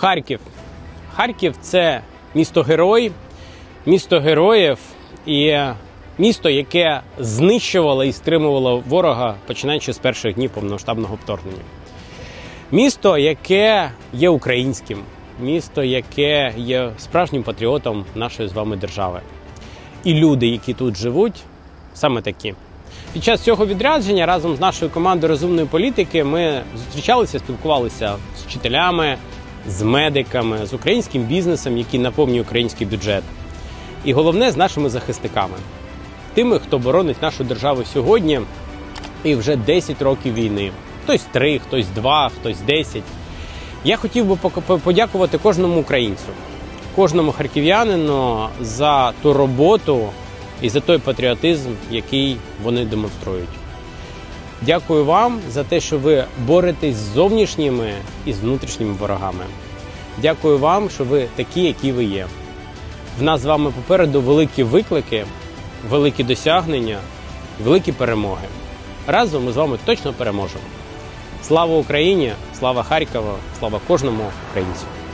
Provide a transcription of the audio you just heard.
Харків. Харків це місто герой, місто героїв і місто, яке знищувало і стримувало ворога, починаючи з перших днів повномасштабного вторгнення. Місто, яке є українським, місто, яке є справжнім патріотом нашої з вами держави. І люди, які тут живуть, саме такі. Під час цього відрядження разом з нашою командою розумної політики ми зустрічалися, спілкувалися з вчителями, з медиками, з українським бізнесом, який наповнює український бюджет. І головне з нашими захисниками, тими, хто боронить нашу державу сьогодні і вже 10 років війни. Хтось 3, хтось 2, хтось 10. Я хотів би подякувати кожному українцю, кожному харків'янину за ту роботу і за той патріотизм, який вони демонструють. Дякую вам за те, що ви боретесь з зовнішніми і з внутрішніми ворогами. Дякую вам, що ви такі, які ви є. В нас з вами попереду великі виклики, великі досягнення, великі перемоги. Разом ми з вами точно переможемо. Слава Україні! Слава Харкову! Слава кожному українцю!